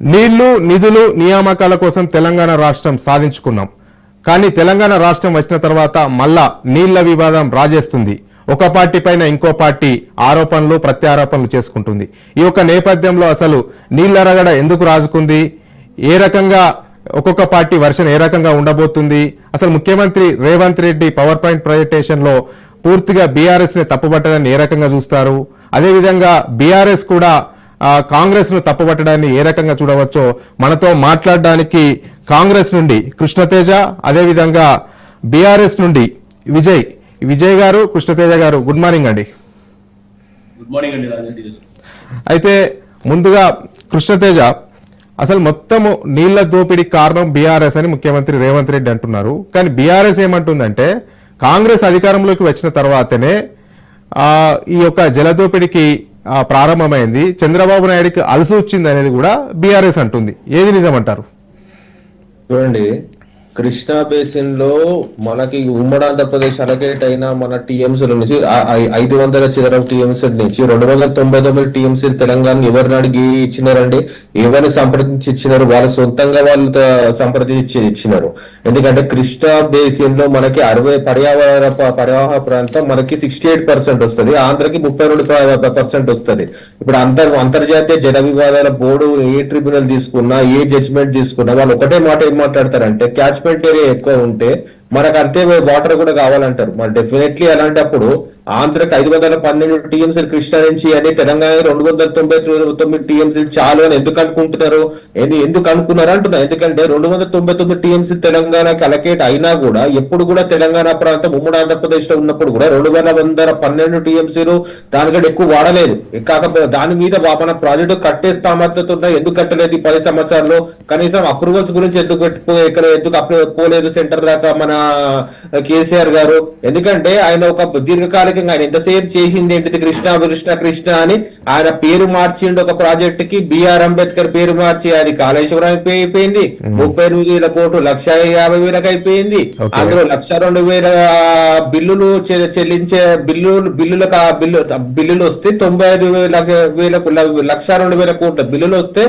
నీళ్ళు నిధులు నియామకాల కోసం తెలంగాణ రాష్ట్రం సాధించుకున్నాం. కానీ తెలంగాణ రాష్ట్రం వచ్చిన తర్వాత మళ్ళా నీళ్ళ వివాదం రాజేస్తుంది. ఒక పార్టీ పైన ఇంకో పార్టీ ఆరోపణలు ప్రత్యారోపణలు చేసుకుంటుంది. ఈ యొక్క నేపథ్యంలో అసలు నీళ్ళ రగడ ఎందుకు రాజుకుంది? ఏ రకంగా ఒక్కొక్క పార్టీ వర్షన్ ఏ రకంగా ఉండబోతుంది? అసలు ముఖ్యమంత్రి రేవంత్ రెడ్డి పవర్ పాయింట్ ప్రజెంటేషన్లో పూర్తిగా బీఆర్ఎస్ని తప్పుబట్టడాన్ని ఏ రకంగా చూస్తారు? అదేవిధంగా బీఆర్ఎస్ కూడా కాంగ్రెస్ను తప్పుపట్టడాన్ని ఏ రకంగా చూడవచ్చో మనతో మాట్లాడడానికి కాంగ్రెస్ నుండి కృష్ణతేజ అదేవిధంగా బీఆర్ఎస్ నుండి విజయ్. విజయ్ గారు కృష్ణతేజ గారు గుడ్ మార్నింగ్ అండి. గుడ్ మార్నింగ్ అండి అయితే ముందుగా కృష్ణతేజ అసలు మొత్తము నీళ్ళ దోపిడీకి కారణం బీఆర్ఎస్ అని ముఖ్యమంత్రి రేవంత్ రెడ్డి అంటున్నారు. కానీ బీఆర్ఎస్ ఏమంటుందంటే కాంగ్రెస్ అధికారంలోకి వచ్చిన తర్వాతనే ఈ యొక్క జలదోపిడికి ప్రారంభమైంది. చంద్రబాబు నాయుడికి అలసి వచ్చింది అనేది కూడా బీఆర్ఎస్ అంటుంది. ఏది నిజమంటారు? చూడండి కృష్ణా బేసిన్లో మనకి ఉమ్మడి ఆంధ్రప్రదేశ్ అలకేట్ అయిన మన టీఎంసీల నుంచి ఐదు వందల చిల్లర టీఎంసీ నుంచి రెండు వందల తొంభై తొమ్మిది టీఎంసీ తెలంగాణ ఎవరిని అడిగి ఇచ్చినారండి? ఎవరిని సంప్రదించి ఇచ్చినారు? వాళ్ళ సొంతంగా వాళ్ళు సంప్రదించి ఇచ్చినారు. ఎందుకంటే కృష్ణా బేసిన్లో మనకి అరవై పర్యావరణ పర్యావరణ ప్రాంతం మనకి సిక్స్టీ ఎయిట్ పర్సెంట్ వస్తుంది. ఆంధ్రకి ముప్పై రెండు పర్సెంట్ వస్తుంది. ఇప్పుడు అంతర్ అంతర్జాతీయ జల వివాదాల బోర్డు ఏ ట్రిబ్యునల్ తీసుకున్నా ఏ జడ్జిమెంట్ తీసుకున్నా వాళ్ళు ఒకటే మాట ఏం మాట్లాడతారంటే క్యాచ్మెంట్ ఏరియా ఎక్కువ ఉంటే మనకు అంతే వాటర్ కూడా కావాలంటారు. మరి డెఫినెట్లీ అలాంటప్పుడు ఆంధ్రకి ఐదు వందల పన్నెండు టీఎంసీలు కృష్ణా నుంచి అని తెలంగాణ రెండు వందల తొంభై తొమ్మిది టీఎంసీలు చాలు అని ఎందుకు అనుకుంటున్నారు? ఎందుకు అనుకున్నారు అంటున్నా? ఎందుకంటే రెండు వందల తొంభై తొమ్మిది టీఎంసీ తెలంగాణకి అలకేట్ అయినా కూడా ఎప్పుడు కూడా తెలంగాణ ప్రాంతం ఉమ్మడి ఆంధ్రప్రదేశ్లో ఉన్నప్పుడు కూడా రెండు వేల వందల పన్నెండు టీఎంసీలు దానికంటే ఎక్కువ వాడలేదు. కాకపోతే దాని మీద మన ప్రాజెక్టు కట్టే సామర్థ్యత ఉన్నా ఎందుకు కట్టలేదు ఈ పది సంవత్సరాల్లో? కనీసం అప్రూవల్స్ గురించి ఎందుకు పెట్టుకో ఇక్కడ ఎందుకు అప్లై పోలేదు సెంటర్ దాకా మన కేసీఆర్ గారు? ఎందుకంటే ఆయన ఒక దీర్ఘకాలిక దీర్ఘకాలికంగా ఆయన ఎంతసేపు చేసింది ఏంటిది కృష్ణ కృష్ణ కృష్ణ అని ఆయన పేరు మార్చిండు ఒక ప్రాజెక్ట్కి బిఆర్ అంబేద్కర్ పేరు మార్చి అది కాళేశ్వరం అయిపోయి- అయిపోయింది. ముప్పై ఎనిమిది వేల కోట్లు లక్ష యాభై వేలకు అయిపోయింది. అందులో లక్ష రెండు వేల బిల్లులు చెల్లించే బిల్లులు బిల్లులకు బిల్లు బిల్లులు వస్తే తొంభై ఐదు వేల వేలకు లక్ష రెండు వేల కోట్ల బిల్లులు వస్తే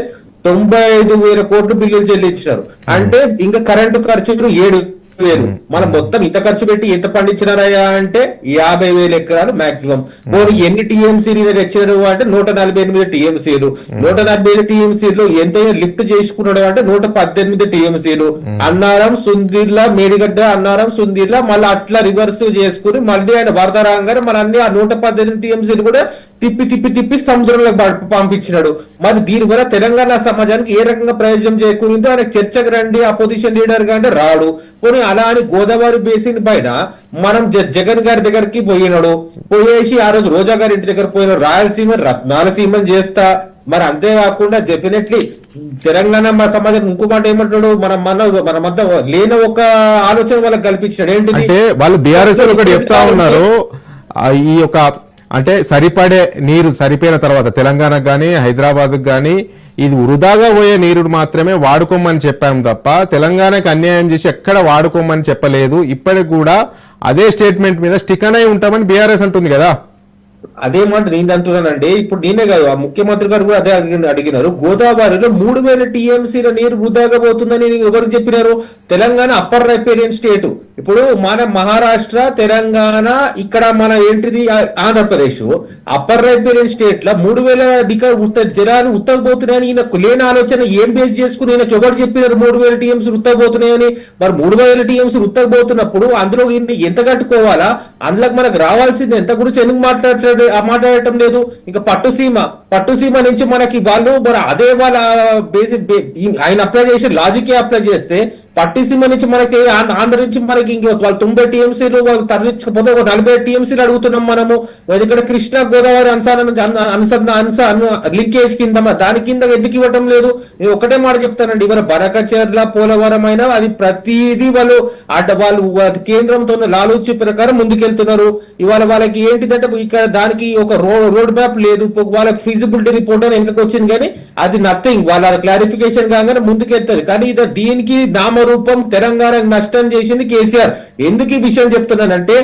తొంభై ఐదు వేల కోట్లు బిల్లులు చెల్లించినారు. అంటే ఇంకా కరెంటు ఖర్చులు ఏడు వేలు మనం మొత్తం ఇంత ఖర్చు పెట్టి ఎంత పండించినారయ్యా అంటే యాభై వేల ఎకరాలు మాక్సిమం. పోనీ ఎన్ని టీఎంసీలు తెచ్చారు అంటే నూట నలభై ఎనిమిది టీఎంసీలు. నూట నలభై ఐదు టీఎంసీలు ఎంతైనా లిఫ్ట్ చేసుకున్నాడు అంటే నూట పద్దెనిమిది టీఎంసీలు. అన్నారం సుందిర్లా మేడిగడ్డ అన్నారం సుందిర్లా మళ్ళీ అట్లా రివర్స్ చేసుకుని మళ్ళీ ఆయన వరద రాగానే మన అన్ని ఆ నూట పద్దెనిమిది టీఎంసీలు కూడా తిప్పి తిప్పి తిప్పి సముద్రంలో పంపించినాడు. మరి దీని వల్ల తెలంగాణ సమాజానికి ఏ రకంగా ప్రయోజనం చేకూరిందో ఆయన చర్చకు రండి అపోజిషన్ లీడర్గా అంటే రాడు. పోనీ అలా అని గోదావరి బేసిన్ పైన మనం జగన్ గారి దగ్గరికి పోయినాడు. పోయేసి ఆ రోజు రోజా గారి ఇంటి దగ్గర పోయిన రాయలసీమ రత్నాలసీమని చేస్తా. మరి అంతేకాకుండా డెఫినెట్లీ తెలంగాణ మా సమాజం ఇంకో మాట ఏమంటాడు మన మన మన మధ్య లేని ఒక ఆలోచన వాళ్ళకి కల్పించాడు అంటే వాళ్ళు బీఆర్ఎస్ ఒకటి చెప్తా ఉన్నారు. ఈ యొక్క అంటే సరిపడే నీరు సరిపోయిన తర్వాత తెలంగాణకు కానీ హైదరాబాద్కు కానీ ఇది వృధాగా పోయే నీరు మాత్రమే వాడుకోమని చెప్పాం తప్ప తెలంగాణకు అన్యాయం చేసి ఎక్కడ వాడుకోమని చెప్పలేదు. ఇప్పటికి కూడా అదే స్టేట్మెంట్ మీద స్టిక్ అయి ఉంటామని బీఆర్ఎస్ అంటుంది కదా. అదే మాట నేను అంటున్నానండి. ఇప్పుడు నేనే కాదు ఆ ముఖ్యమంత్రి గారు కూడా అదే అడిగినారు. గోదావరిలో మూడు వేల టీఎంసీల నీరు వృధాగా పోతుందని ఎవరు చెప్పినారు? Telangana upper riparian state. ఇప్పుడు మన మహారాష్ట్ర తెలంగాణ ఇక్కడ మన ఏంటిది ఆంధ్రప్రదేశ్. అప్పర్ రైపేరియన్ స్టేట్లో మూడు వేల దిక జనాలు జలాలు ఉత్తకపోతున్నాయని ఈయన లేని ఆలోచన ఏం బేస్ చేసుకుని ఈయన ఎవరు చెప్పినారు మూడు వేల టీఎంసీ ఉత్తకపోతున్నాయని మరి మూడు వేల టీఎంసీ ఉత్తకపోతున్నప్పుడు అందులో ఎంత కట్టుకోవాలా? అందులోకి మనకు రావాల్సింది ఎంత గురించి ఎందుకు మాట్లాడలేదు మాట్లాడటం లేదు. ఇంకా పట్టుసీమ పట్టుసీమ నుంచి మనకి వాళ్ళు మరి అదే వాళ్ళ బేసిక్ ఆయన అప్లై చేసి లాజిక్ అప్లై చేస్తే పట్టిసీమ నుంచి మనకి ఆంధ్ర నుంచి మనకి ఇంకా వాళ్ళు తొంభై టీఎంసీలు వాళ్ళు తరలించకపోతే ఒక నలభై టీఎంసీలు అడుగుతున్నాం మనము. ఎందుకంటే కృష్ణా గోదావరి అనుసారం అనుసంధ లింకేజ్ కింద దాని కింద ఎందుకు ఇవ్వటం లేదు? నేను ఒకటే మాట చెప్తానండి. ఇవాళ బనకచర్ల పోలవరం అయినా అది ప్రతిదీ వాళ్ళు అడ్డ వాళ్ళు కేంద్రంతో లాలూచి ప్రకారం ముందుకెళ్తున్నారు. ఇవాళ వాళ్ళకి ఏంటిదంటే ఇక్కడ దానికి ఒక రోడ్ రోడ్ మ్యాప్ లేదు. వాళ్ళకి ఫీజిబిలిటీ రిపోర్ట్ అని వెనకకి వచ్చింది కానీ అది నథింగ్. వాళ్ళ క్లారిఫికేషన్ కాగానే ముందుకెళ్తుంది. కానీ ఇది దీనికి రూపం తెలంగాణకు నష్టం చేసింది కేసీఆర్. ఎందుకు ఈ విషయం చెప్తున్నానంటే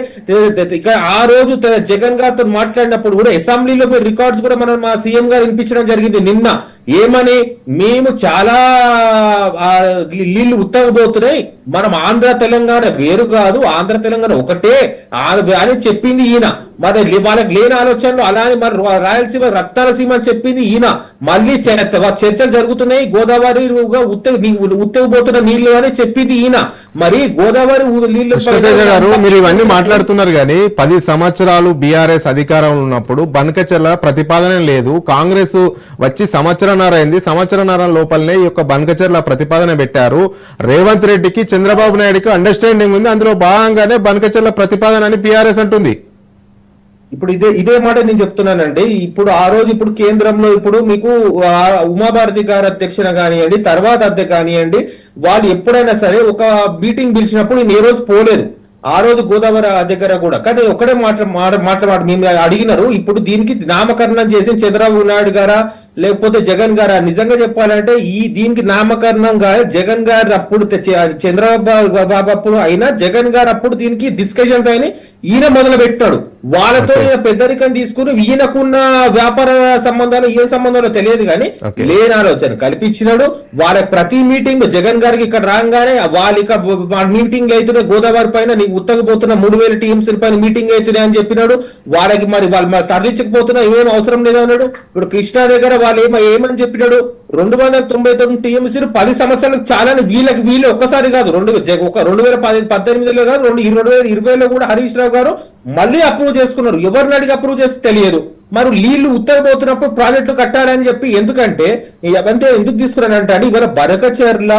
ఇక ఆ రోజు జగన్ గారితో మాట్లాడినప్పుడు కూడా అసెంబ్లీలో రికార్డ్స్ కూడా మనం మా సీఎం గారు వినిపించడం జరిగింది నిన్న. ఏమని? మేము చాలా నీళ్ళు ఉత్తగబోతున్నాయి. మనం ఆంధ్ర తెలంగాణ వేరు కాదు ఆంధ్ర తెలంగాణ ఒకటే. అని చెప్పింది ఈయన. మరి వాళ్ళకి లేని ఆలోచనలు అలానే మరి రాయలసీమ రక్తాల సీమ అని చెప్పింది ఈయన. మళ్ళీ చర్చలు జరుగుతున్నాయి. గోదావరి ఉత్తగ ఉత్తగబోతున్న నీళ్ళు అని చెప్పింది ఈయన. మరి గోదావరి గారు మీరు ఇవన్నీ మాట్లాడుతున్నారు కానీ పది సంవత్సరాలు బీఆర్ఎస్ అధికారంలో ఉన్నప్పుడు బనకచెర్ల ప్రతిపాదన లేదు. కాంగ్రెస్ వచ్చి సంవత్సరన్నర అయింది. సంవత్సరన్నర లోపలనే ఈ యొక్క బనకచెర్ల ప్రతిపాదన పెట్టారు. రేవంత్ రెడ్డికి చంద్రబాబు నాయుడుకి అండర్స్టాండింగ్ ఉంది. అందులో భాగంగానే బనకచర్ల ప్రతిపాదన అని పిఆర్ఎస్ అంటుంది. ఇప్పుడు ఇదే ఇదే మాట నేను చెప్తున్నానండి. ఇప్పుడు ఆ రోజు ఇప్పుడు కేంద్రంలో ఇప్పుడు మీకు ఉమాభారతి గారి అధ్యక్షన కానివ్వండి తర్వాత అధ్యక్ష కానివ్వండి వాళ్ళు ఎప్పుడైనా సరే ఒక మీటింగ్ పిలిచినప్పుడు నేను ఏ రోజు పోలేదు. ఆ రోజు గోదావరి దగ్గర కూడా. కానీ ఒక్కడే మాట మాట మాట్లాడ మేము అడిగినారు. ఇప్పుడు దీనికి నామకరణం చేసి చంద్రబాబు నాయుడు గారా లేకపోతే జగన్ గారా? నిజంగా చెప్పాలంటే ఈ దీనికి నామకరణంగా జగన్ గారు అప్పుడు చంద్రబాబు బాబు అప్పుడు అయినా జగన్ గారు అప్పుడు దీనికి డిస్కషన్స్ అయిన ఈయన మొదలు పెట్టాడు వాళ్ళతో ఈయన పెద్దరికం తీసుకుని ఈయనకున్న వ్యాపార సంబంధాలు ఏ సంబంధాలు తెలియదు కానీ. లేని ఆలోచన కల్పించినాడు. వాళ్ళ ప్రతి మీటింగ్ జగన్ గారికి ఇక్కడ రాగానే వాళ్ళు ఇక్కడ మీటింగ్ అవుతున్నాయి గోదావరి పైన నీకు ఉత్తగపోతున్న మూడు వేల టీమ్స్ పైన మీటింగ్ అవుతున్నాయి అని చెప్పినాడు. వాళ్ళకి మరి వాళ్ళు తరలించకపోతున్నా ఏమేం అవసరం లేదన్నాడు ఇప్పుడు కృష్ణా దగ్గర వాళ్ళు ఏమ ఏమని చెప్పినాడు? రెండు వందల తొంభై తొమ్మిది టీఎంసీలు పది సంవత్సరాలకు చాలా వీళ్ళకి వీళ్ళు ఒక్కసారి కాదు రెండు ఒక రెండు వేల పది పద్దెనిమిదిలో కాదు రెండు రెండు వేల ఇరవైలో కూడా హరీష్ రావు గారు మళ్ళీ అప్రూవ్ చేసుకున్నారు. ఎవరిని అడిగి అప్రూవ్ చేస్తే తెలియదు. మరి నీళ్ళు ఉత్తరపోతున్నప్పుడు ప్రాజెక్టులు కట్టాలని చెప్పి ఎందుకంటే అంతే ఎందుకు తీసుకురానంటే అండి ఇవాళ బరకచర్ల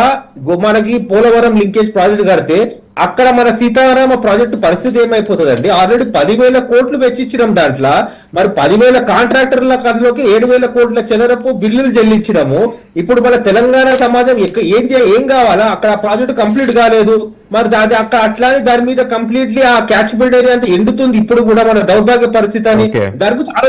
మనకి పోలవరం లింకేజ్ ప్రాజెక్ట్ కడితే అక్కడ మన సీతారామ ప్రాజెక్టు పరిస్థితి ఏమైపోతుందండి? ఆల్రెడీ పదివేల కోట్లు వెచ్చించడం దాంట్లో. మరి పదివేల కాంట్రాక్టర్ల కథలోకి ఏడు వేల కోట్ల చెదరపు బిల్లులు చెల్లించడము ఇప్పుడు మన తెలంగాణ సమాజం ఏం ఏం కావాలా? అక్కడ ఆ ప్రాజెక్టు కంప్లీట్ కాలేదు. మరి దాని అక్కడ అట్లానే దాని మీద కంప్లీట్లీ ఆ క్యాచ్ బిల్డ్ ఏరియా అంతా ఎండుతుంది. ఇప్పుడు కూడా మన దౌర్భాగ్య పరిస్థితి అని. దానికి చాలా